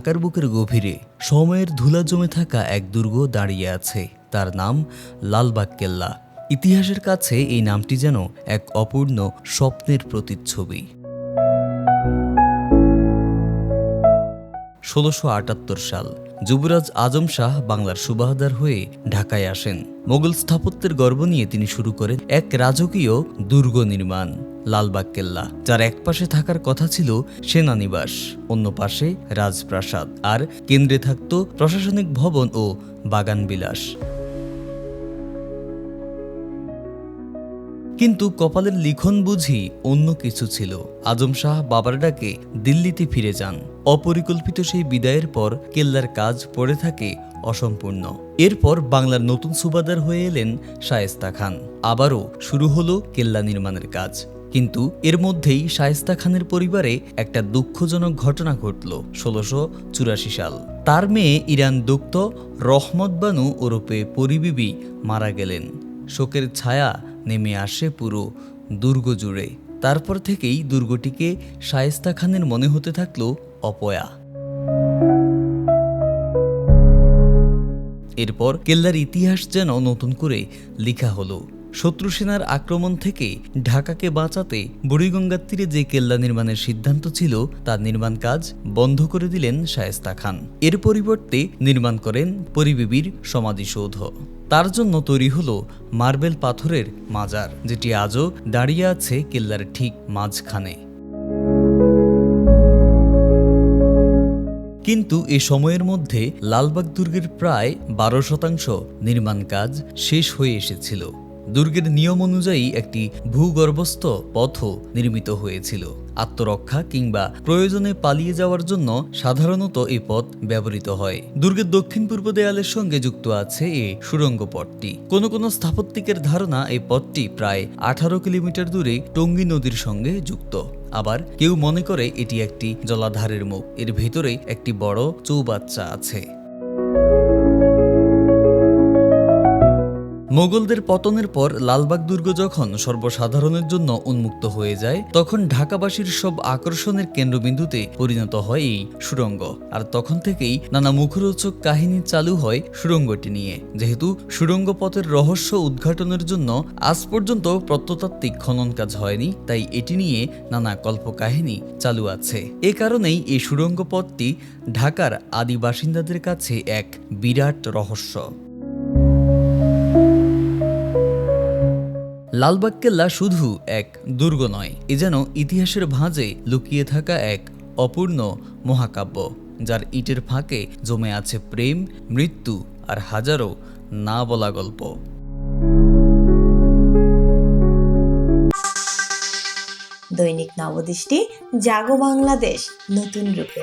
ঢাকার বুকের গভীরে সময়ের ধুলা জমে থাকা এক দুর্গ দাঁড়িয়ে আছে। তার নাম লালবাগ কেল্লা। ইতিহাসের কাছে এই নামটি যেন এক অপূর্ণ স্বপ্নের প্রতিচ্ছবি। ষোলোশো আটাত্তর সাল, যুবরাজ আজম শাহ বাংলার সুবাহদার হয়ে ঢাকায় আসেন। মোগল স্থাপত্যের গর্ব নিয়ে তিনি শুরু করেন এক রাজকীয় দুর্গ নির্মাণ। লালবাগ কেল্লা যার এক পাশে থাকার কথা ছিল সেনানিবাস, অন্য পাশে রাজপ্রাসাদ আর কেন্দ্রে থাকত প্রশাসনিক ভবন ও বাগান বিলাস কিন্তু কপালের লিখন বুঝি অন্য কিছু ছিল। আজম শাহ বাবার ডাকে দিল্লিতে ফিরে যান। অপরিকল্পিত সেই বিদায়ের পর কেল্লার কাজ পড়ে থাকে অসম্পূর্ণ। এরপর বাংলার নতুন সুবাদার হয়ে এলেন শায়েস্তা খান। আবারও শুরু হলো কেল্লা নির্মাণের কাজ। কিন্তু এর মধ্যেই শায়েস্তা খানের পরিবারে একটা দুঃখজনক ঘটনা ঘটল ষোলোশো চুরাশি সাল। তার মেয়ে ইরান দুক্ত রহমত বানু ওরফে পরিবিবি মারা গেলেন। শোকের ছায়া নেমে আসে পুরো দুর্গ জুড়ে তারপর থেকেই দুর্গটিকে শায়েস্তা খানের মনে হতে থাকল অপয়া। এরপর কেল্লার ইতিহাস যেন নতুন করে লেখা হলো। শত্রু সেনার আক্রমণ থেকে ঢাকাকে বাঁচাতে বুড়িগঙ্গার তীরে যে কেল্লা নির্মাণের সিদ্ধান্ত ছিল, তার নির্মাণ কাজ বন্ধ করে দিলেন শায়েস্তা খান। এর পরিবর্তে নির্মাণ করেন পরিবিবির সমাধিসৌধ। তার জন্য তৈরি হলো মার্বেল পাথরের মাজার, যেটি আজও দাঁড়িয়ে আছে কেল্লার ঠিক মাঝখানে। কিন্তু এ সময়ের মধ্যে লালবাগ দুর্গের প্রায় বারো শতাংশ নির্মাণ কাজ শেষ হয়ে এসেছিল। দুর্গের নিয়ম অনুযায়ী একটি ভূগর্ভস্থ পথও নির্মিত হয়েছিল। আত্মরক্ষা কিংবা প্রয়োজনে পালিয়ে যাওয়ার জন্য সাধারণত এই পথ ব্যবহৃত হয়। দুর্গের দক্ষিণ পূর্ব দেয়ালের সঙ্গে যুক্ত আছে এই সুড়ঙ্গ পথটি। কোনো কোনো স্থাপত্যিকের ধারণা এই পথটি প্রায় আঠারো কিলোমিটার দূরে টঙ্গী নদীর সঙ্গে যুক্ত। আবার কেউ মনে করে এটি একটি জলাধারের মুখ। এর ভেতরে একটি বড় চৌবাচ্চা আছে। মোগলদের পতনের পর লালবাগ দুর্গ যখন সর্বসাধারণের জন্য উন্মুক্ত হয়ে যায়, তখন ঢাকাবাসীর সব আকর্ষণের কেন্দ্রবিন্দুতে পরিণত হয় এই সুড়ঙ্গ। আর তখন থেকেই নানা মুখরোচক কাহিনী চালু হয় সুড়ঙ্গটি নিয়ে। যেহেতু সুড়ঙ্গ পথের রহস্য উদ্ঘাটনের জন্য আজ পর্যন্ত প্রত্নতাত্ত্বিক খনন কাজ হয়নি, তাই এটি নিয়ে নানা কল্পকাহিনী চালু আছে। এ কারণেই এই সুড়ঙ্গ পথটি ঢাকার আদি বাসিন্দাদের কাছে এক বিরাট রহস্য। লালবাগ কেল্লা শুধু এক দুর্গ নয়, এ যেন ইতিহাসের ভাঁজে লুকিয়ে থাকা এক অপূর্ণ মহাকাব্য, যার ইটের ফাঁকে জমে আছে প্রেম, মৃত্যু আর হাজারো না বলা গল্প। দৈনিক নবদৃষ্টি, জাগো বাংলাদেশ, নতুন রূপে।